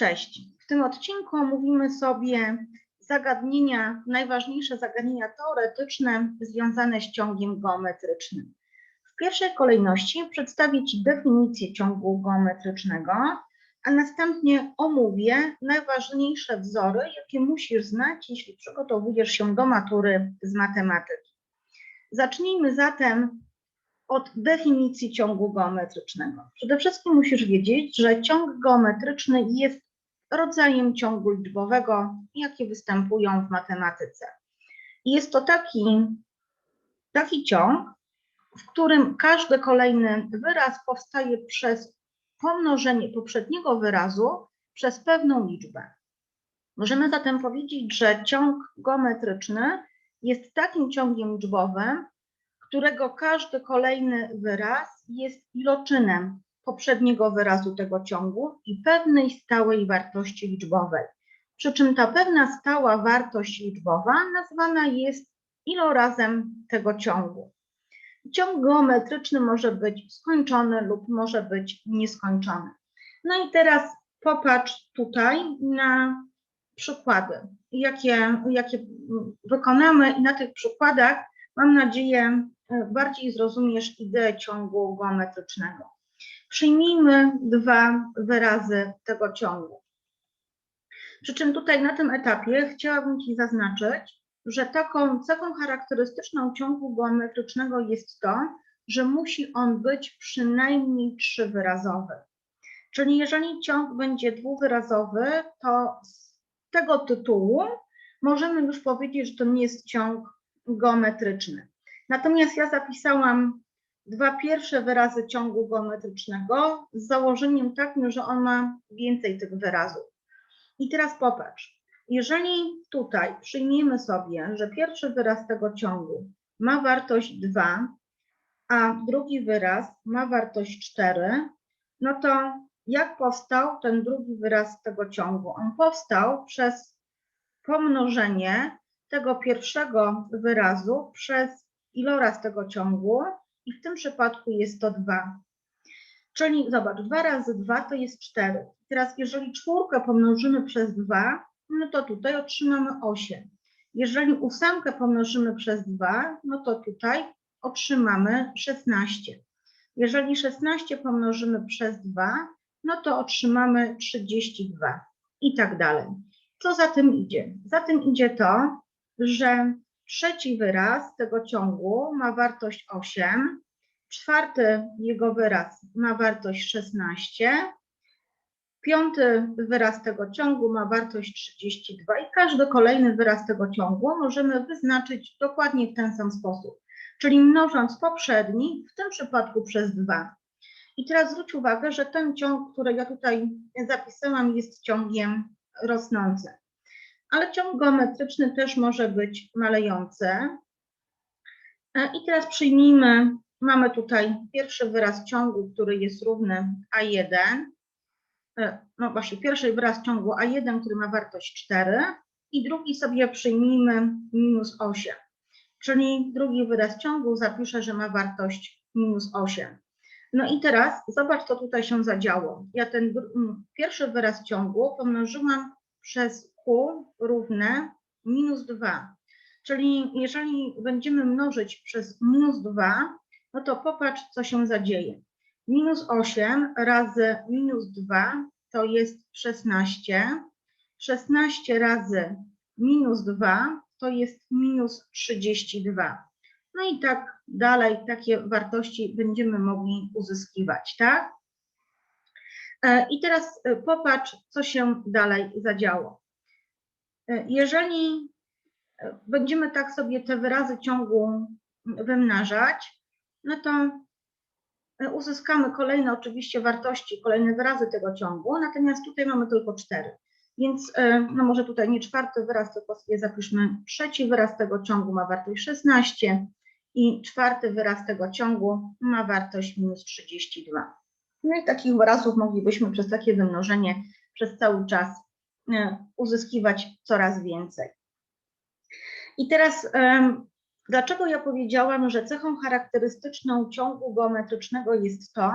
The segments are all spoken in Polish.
Cześć. W tym odcinku omówimy sobie zagadnienia, najważniejsze zagadnienia teoretyczne związane z ciągiem geometrycznym. W pierwszej kolejności przedstawię Ci definicję ciągu geometrycznego, a następnie omówię najważniejsze wzory, jakie musisz znać, jeśli przygotowujesz się do matury z matematyki. Zacznijmy zatem od definicji ciągu geometrycznego. Przede wszystkim musisz wiedzieć, że ciąg geometryczny jest rodzajem ciągu liczbowego, jakie występują w matematyce. Jest to taki, taki ciąg, w którym każdy kolejny wyraz powstaje przez pomnożenie poprzedniego wyrazu przez pewną liczbę. Możemy zatem powiedzieć, że ciąg geometryczny jest takim ciągiem liczbowym, którego każdy kolejny wyraz jest iloczynem poprzedniego wyrazu tego ciągu i pewnej stałej wartości liczbowej. Przy czym ta pewna stała wartość liczbowa nazwana jest ilorazem tego ciągu. Ciąg geometryczny może być skończony lub może być nieskończony. No i teraz popatrz tutaj na przykłady, jakie, jakie wykonamy i na tych przykładach mam nadzieję bardziej zrozumiesz ideę ciągu geometrycznego. Przyjmijmy dwa wyrazy tego ciągu. Przy czym tutaj na tym etapie chciałabym Ci zaznaczyć, że taką cechą charakterystyczną ciągu geometrycznego jest to, że musi on być przynajmniej trzywyrazowy. Czyli jeżeli ciąg będzie dwuwyrazowy, to z tego tytułu możemy już powiedzieć, że to nie jest ciąg geometryczny. Natomiast ja zapisałam dwa pierwsze wyrazy ciągu geometrycznego z założeniem takim, że on ma więcej tych wyrazów. I teraz popatrz, jeżeli tutaj przyjmiemy sobie, że pierwszy wyraz tego ciągu ma wartość 2, a drugi wyraz ma wartość 4, no to jak powstał ten drugi wyraz tego ciągu? On powstał przez pomnożenie tego pierwszego wyrazu przez iloraz tego ciągu i w tym przypadku jest to 2. Czyli zobacz, 2 razy 2 to jest 4. Teraz jeżeli czwórkę pomnożymy przez 2, no to tutaj otrzymamy 8. Jeżeli ósemkę pomnożymy przez 2, no to tutaj otrzymamy 16. Jeżeli 16 pomnożymy przez 2, no to otrzymamy 32 i tak dalej. Co za tym idzie? Za tym idzie to, że Trzeci wyraz tego ciągu ma wartość 8, czwarty jego wyraz ma wartość 16, piąty wyraz tego ciągu ma wartość 32 i każdy kolejny wyraz tego ciągu możemy wyznaczyć dokładnie w ten sam sposób, czyli mnożąc poprzedni, w tym przypadku przez 2. I teraz zwróć uwagę, że ten ciąg, który ja tutaj zapisałam, jest ciągiem rosnącym ale ciąg geometryczny też może być malejący. E, I teraz przyjmijmy, mamy tutaj pierwszy wyraz ciągu, który jest równy A1. E, no właśnie, pierwszy wyraz ciągu A1, który ma wartość 4 i drugi sobie przyjmijmy minus 8. Czyli drugi wyraz ciągu zapiszę, że ma wartość minus 8. No i teraz zobacz, co tutaj się zadziało. Ja ten pierwszy wyraz ciągu pomnożyłam przez q równe minus 2. Czyli jeżeli będziemy mnożyć przez minus 2, no to popatrz, co się zadzieje. Minus 8 razy minus 2 to jest 16. 16 razy minus 2 to jest minus 32. No i tak dalej, takie wartości będziemy mogli uzyskiwać, tak? E, I teraz e, popatrz, co się dalej zadziało. E, jeżeli e, będziemy tak sobie te wyrazy ciągu wymnażać, no to e, uzyskamy kolejne oczywiście wartości, kolejne wyrazy tego ciągu, natomiast tutaj mamy tylko cztery. Więc no może tutaj nie czwarty wyraz, tylko sobie zapiszmy trzeci wyraz tego ciągu ma wartość 16 i czwarty wyraz tego ciągu ma wartość minus 32. No i takich wyrazów moglibyśmy przez takie wymnożenie przez cały czas uzyskiwać coraz więcej. I teraz, dlaczego ja powiedziałam, że cechą charakterystyczną ciągu geometrycznego jest to,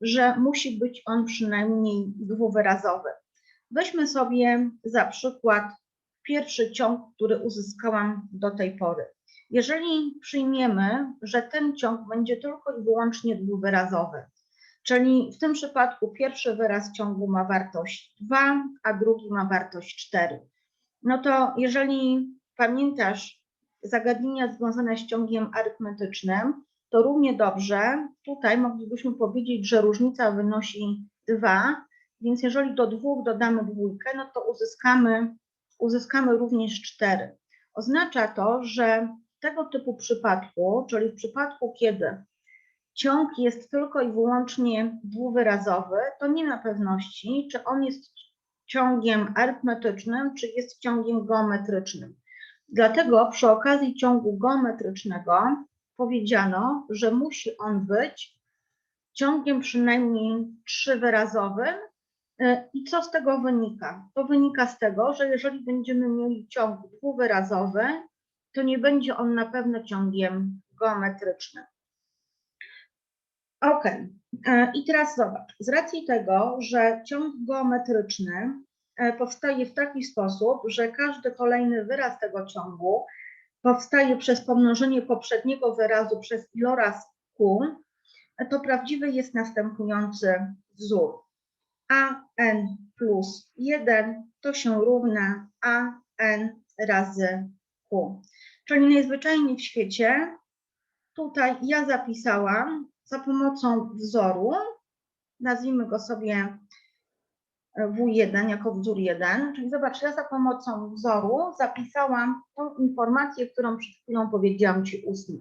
że musi być on przynajmniej dwuwyrazowy? Weźmy sobie za przykład pierwszy ciąg, który uzyskałam do tej pory. Jeżeli przyjmiemy, że ten ciąg będzie tylko i wyłącznie dwuwyrazowy, czyli w tym przypadku pierwszy wyraz ciągu ma wartość 2, a drugi ma wartość 4, no to jeżeli pamiętasz zagadnienia związane z ciągiem arytmetycznym, to równie dobrze tutaj moglibyśmy powiedzieć, że różnica wynosi 2, więc jeżeli do dwóch dodamy dwójkę, no to uzyskamy, uzyskamy również 4. Oznacza to, że tego typu przypadku, czyli w przypadku, kiedy ciąg jest tylko i wyłącznie dwuwyrazowy, to nie ma pewności, czy on jest ciągiem arytmetycznym, czy jest ciągiem geometrycznym. Dlatego przy okazji ciągu geometrycznego powiedziano, że musi on być ciągiem przynajmniej trzywyrazowym. Y, I co z tego wynika? To wynika z tego, że jeżeli będziemy mieli ciąg dwuwyrazowy, to nie będzie on na pewno ciągiem geometrycznym. Ok, i teraz zobacz. Z racji tego, że ciąg geometryczny e, powstaje w taki sposób, że każdy kolejny wyraz tego ciągu powstaje przez pomnożenie poprzedniego wyrazu przez iloraz q, to prawdziwy jest następujący wzór. an plus 1 to się równa an razy q. Czyli najzwyczajniej w świecie tutaj ja zapisałam za pomocą wzoru, nazwijmy go sobie W1 jako wzór 1, czyli zobacz, ja za pomocą wzoru zapisałam tą informację, którą przed chwilą powiedziałam Ci ustnie.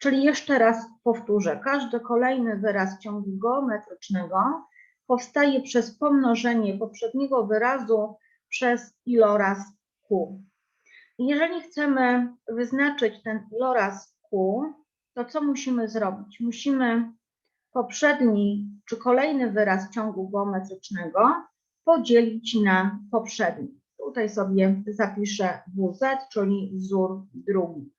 Czyli jeszcze raz powtórzę, każdy kolejny wyraz ciągu geometrycznego powstaje przez pomnożenie poprzedniego wyrazu przez iloraz q. Jeżeli chcemy wyznaczyć ten iloraz q, to co musimy zrobić? Musimy poprzedni czy kolejny wyraz ciągu geometrycznego podzielić na poprzedni. Tutaj sobie zapiszę WZ, czyli wzór drugi.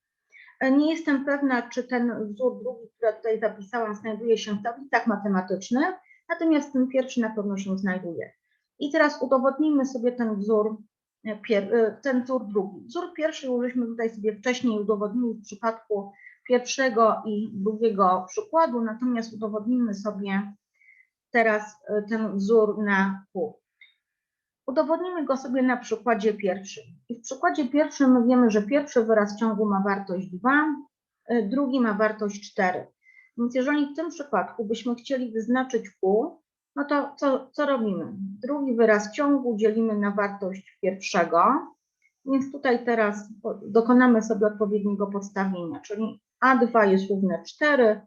Nie jestem pewna, czy ten wzór drugi, który tutaj zapisałam, znajduje się w tablicach matematycznych, natomiast ten pierwszy na pewno się znajduje. I teraz udowodnijmy sobie ten wzór, ten wzór drugi. Wzór pierwszy już żeśmy tutaj sobie wcześniej udowodnili w przypadku pierwszego i drugiego przykładu, natomiast udowodnimy sobie teraz ten wzór na pół. Udowodnimy go sobie na przykładzie pierwszym. I w przykładzie pierwszym my wiemy, że pierwszy wyraz ciągu ma wartość 2, y, drugi ma wartość 4. Więc jeżeli w tym przypadku byśmy chcieli wyznaczyć Q, no to co, co robimy? Drugi wyraz ciągu dzielimy na wartość pierwszego, więc tutaj teraz dokonamy sobie odpowiedniego podstawienia, czyli A2 jest równe 4,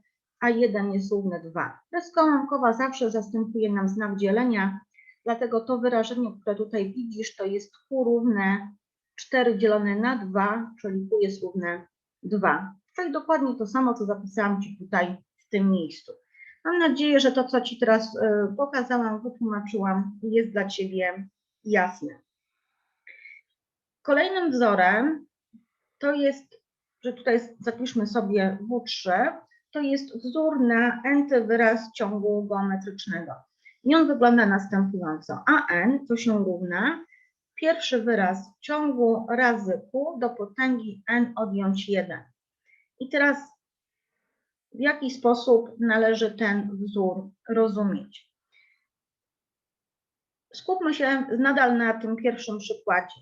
A1 jest równe 2. Kreska zawsze zastępuje nam znak dzielenia, Dlatego to wyrażenie, które tutaj widzisz, to jest Q równe 4 dzielone na 2, czyli Q jest równe 2. Czyli dokładnie to samo, co zapisałam Ci tutaj w tym miejscu. Mam nadzieję, że to, co Ci teraz e, pokazałam, wytłumaczyłam, jest dla Ciebie jasne. Kolejnym wzorem to jest, że tutaj zapiszmy sobie W3, to jest wzór na n wyraz ciągu geometrycznego. I on wygląda następująco. AN to się równa pierwszy wyraz ciągu razy Q do potęgi n odjąć 1. I teraz w jaki sposób należy ten wzór rozumieć? Skupmy się nadal na tym pierwszym przykładzie.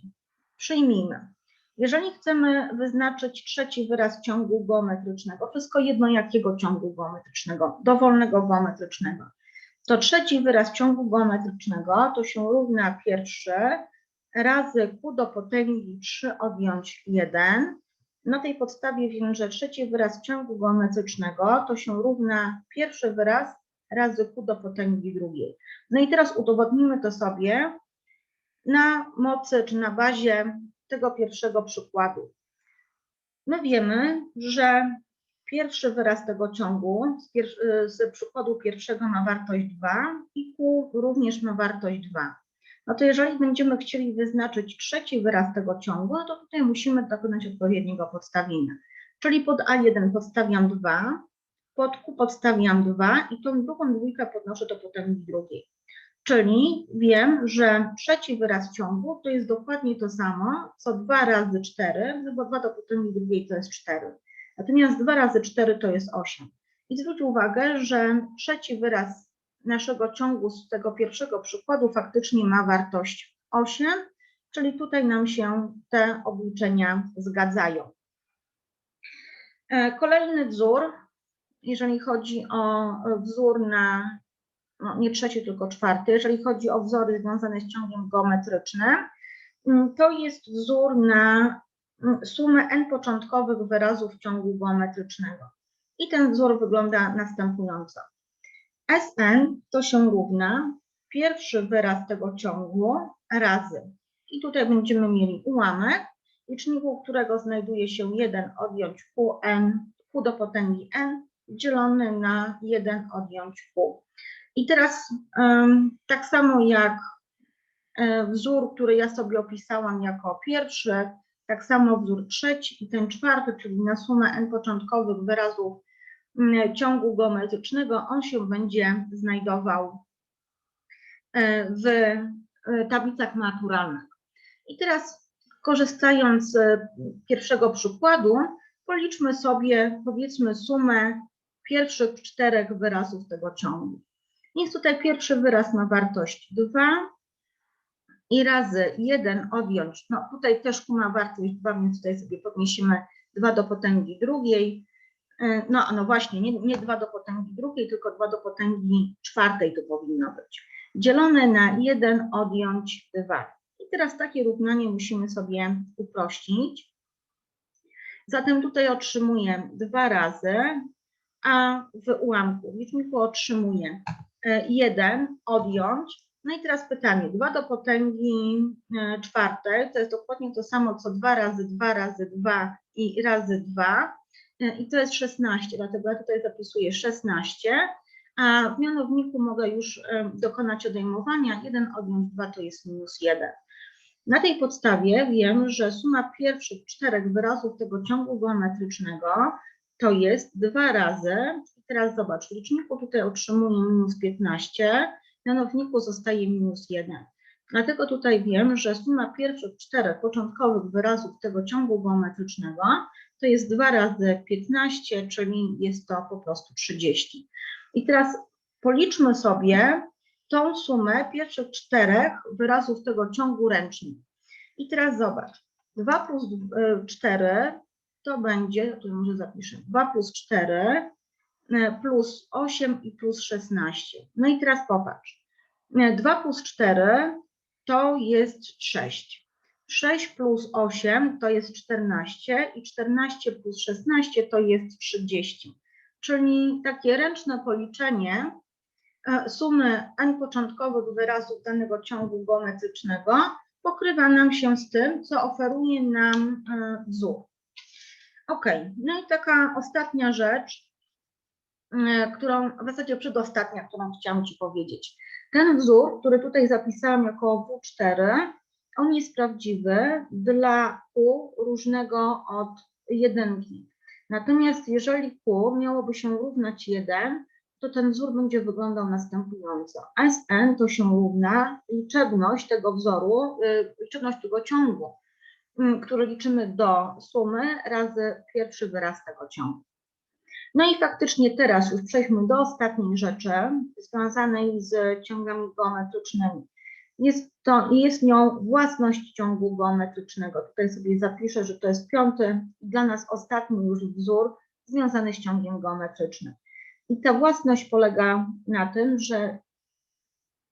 Przyjmijmy. Jeżeli chcemy wyznaczyć trzeci wyraz ciągu geometrycznego, wszystko jedno jakiego ciągu geometrycznego, dowolnego geometrycznego, to trzeci wyraz ciągu geometrycznego to się równa pierwszy razy q do potęgi 3 odjąć 1. Na tej podstawie wiem, że trzeci wyraz ciągu geometrycznego to się równa pierwszy wyraz razy q do potęgi drugiej. No i teraz udowodnimy to sobie na mocy czy na bazie tego pierwszego przykładu. My wiemy, że Pierwszy wyraz tego ciągu z, z przykładu pierwszego ma wartość 2 i Q również ma wartość 2. No to jeżeli będziemy chcieli wyznaczyć trzeci wyraz tego ciągu, no to tutaj musimy dokonać odpowiedniego podstawienia. Czyli pod A1 podstawiam 2, pod Q podstawiam 2 i tą drugą dwójkę podnoszę do potęgi drugiej. Czyli wiem, że trzeci wyraz ciągu to jest dokładnie to samo, co 2 razy 4, bo 2 do potęgi drugiej to jest 4. Natomiast 2 razy 4 to jest 8. I zwróć uwagę, że trzeci wyraz naszego ciągu z tego pierwszego przykładu faktycznie ma wartość 8, czyli tutaj nam się te obliczenia zgadzają. E, Kolejny wzór, jeżeli chodzi o wzór na, no nie trzeci, tylko czwarty, jeżeli chodzi o wzory związane z ciągiem geometrycznym, mm, to jest wzór na mm, sumę n początkowych wyrazów ciągu geometrycznego. I ten wzór wygląda następująco. Sn to się równa pierwszy wyraz tego ciągu razy. I tutaj będziemy mieli ułamek, liczniku którego znajduje się 1 odjąć qn, q do potęgi n, dzielony na 1 odjąć q. I teraz tak samo jak e, wzór, który ja sobie opisałam jako pierwszy, tak samo wzór trzeci i ten czwarty, czyli na sumę n początkowych wyrazów ciągu geometrycznego, on się będzie znajdował e, w e, tablicach naturalnych. I teraz korzystając z pierwszego przykładu, policzmy sobie powiedzmy sumę pierwszych czterech wyrazów tego ciągu. Więc tutaj pierwszy wyraz ma wartość 2 i razy 1 odjąć, no tutaj też ma wartość 2, więc tutaj sobie podniesiemy 2 do potęgi drugiej. No, no właśnie, nie, nie 2 do potęgi drugiej, tylko 2 do potęgi czwartej to powinno być. Dzielone na 1 odjąć 2. I teraz takie równanie musimy sobie uprościć. Zatem tutaj otrzymuję 2 razy, a w ułamku w liczniku otrzymuję 1 odjąć. No i teraz pytanie, 2 do potęgi e, czwartej to jest dokładnie to samo, co 2 razy 2 razy 2 i razy 2 e, i to jest 16, dlatego ja tutaj zapisuję 16, a w mianowniku mogę już e, dokonać odejmowania, 1 odjąć 2 to jest minus 1. Na tej podstawie wiem, że suma pierwszych czterech wyrazów tego ciągu geometrycznego to jest 2 razy, i teraz zobacz, w liczniku tutaj otrzymuję minus 15, w mianowniku zostaje minus 1. Dlatego tutaj wiem, że suma pierwszych czterech początkowych wyrazów tego ciągu geometrycznego to jest 2 razy 15, czyli jest to po prostu 30. I teraz policzmy sobie tą sumę pierwszych czterech wyrazów tego ciągu ręcznie. I teraz zobacz, 2 plus 4 to będzie, tu może zapiszę, 2 plus 4 e, plus 8 i plus 16. No i teraz popatrz, 2 e, plus 4 to jest 6. 6 plus 8 to jest 14 i 14 plus 16 to jest 30. Czyli takie ręczne policzenie e, sumy n początkowych wyrazów danego ciągu geometrycznego pokrywa nam się z tym, co oferuje nam wzór. Ok, no i taka ostatnia rzecz, e, którą, w zasadzie przedostatnia, którą chciałam Ci powiedzieć. Ten wzór, który tutaj zapisałam jako W4, on jest prawdziwy dla Q różnego od jedynki. Natomiast jeżeli Q miałoby się równać 1, to ten wzór będzie wyglądał następująco. Sn to się równa liczebność tego wzoru, y, liczebność tego ciągu Mm, który liczymy do sumy razy pierwszy wyraz tego ciągu. No i faktycznie teraz już przejdźmy do ostatniej rzeczy związanej z ciągami geometrycznymi. Jest, to, jest nią własność ciągu geometrycznego. Tutaj sobie zapiszę, że to jest piąty, dla nas ostatni już wzór związany z ciągiem geometrycznym. I ta własność polega na tym, że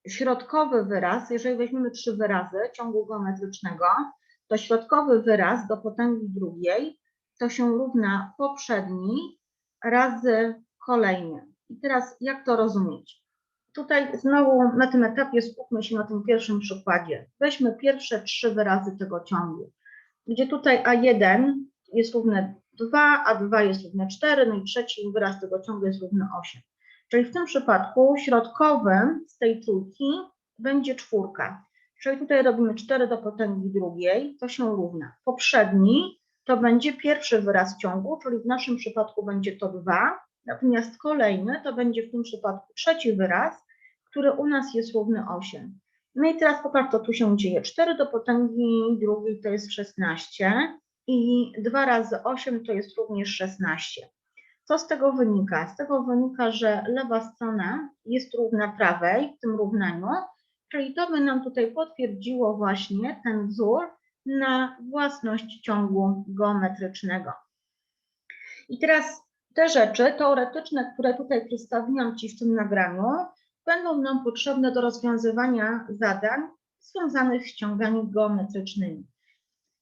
środkowy wyraz, jeżeli weźmiemy trzy wyrazy ciągu geometrycznego, to środkowy wyraz do potęgi drugiej to się równa poprzedni razy kolejny. I teraz jak to rozumieć? Tutaj znowu na tym etapie skupmy się na tym pierwszym przykładzie. Weźmy pierwsze trzy wyrazy tego ciągu, gdzie tutaj A1 jest równe 2, A2 jest równe 4, no i trzeci wyraz tego ciągu jest równy 8. Czyli w tym przypadku środkowym z tej trójki będzie czwórka. Czyli tutaj robimy 4 do potęgi drugiej, to się równa. Poprzedni to będzie pierwszy wyraz ciągu, czyli w naszym przypadku będzie to 2, natomiast kolejny to będzie w tym przypadku trzeci wyraz, który u nas jest równy 8. No i teraz popatrz, co tu się dzieje. 4 do potęgi drugiej to jest 16 i 2 razy 8 to jest również 16. Co z tego wynika? Z tego wynika, że lewa strona jest równa prawej w tym równaniu, czyli to by nam tutaj potwierdziło właśnie ten wzór na własność ciągu geometrycznego. I teraz te rzeczy teoretyczne, które tutaj przedstawiłam Ci w tym nagraniu, będą nam potrzebne do rozwiązywania zadań związanych z ciągami geometrycznymi.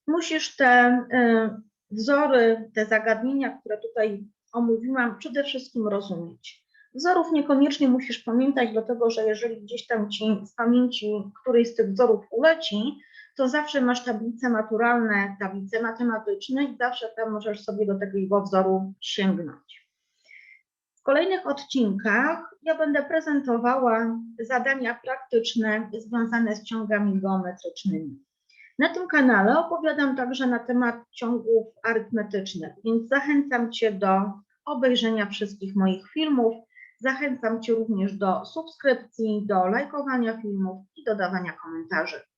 Musisz te y, wzory, te zagadnienia, które tutaj omówiłam, przede wszystkim rozumieć. Wzorów niekoniecznie musisz pamiętać, dlatego że jeżeli gdzieś tam ci z pamięci któryś z tych wzorów uleci, to zawsze masz tablice maturalne, tablice matematyczne i zawsze tam możesz sobie do takiego wzoru sięgnąć. W kolejnych odcinkach ja będę prezentowała zadania praktyczne związane z ciągami geometrycznymi. Na tym kanale opowiadam także na temat ciągów arytmetycznych, więc zachęcam Cię do obejrzenia wszystkich moich filmów. Zachęcam Cię również do subskrypcji, do lajkowania filmów i dodawania komentarzy.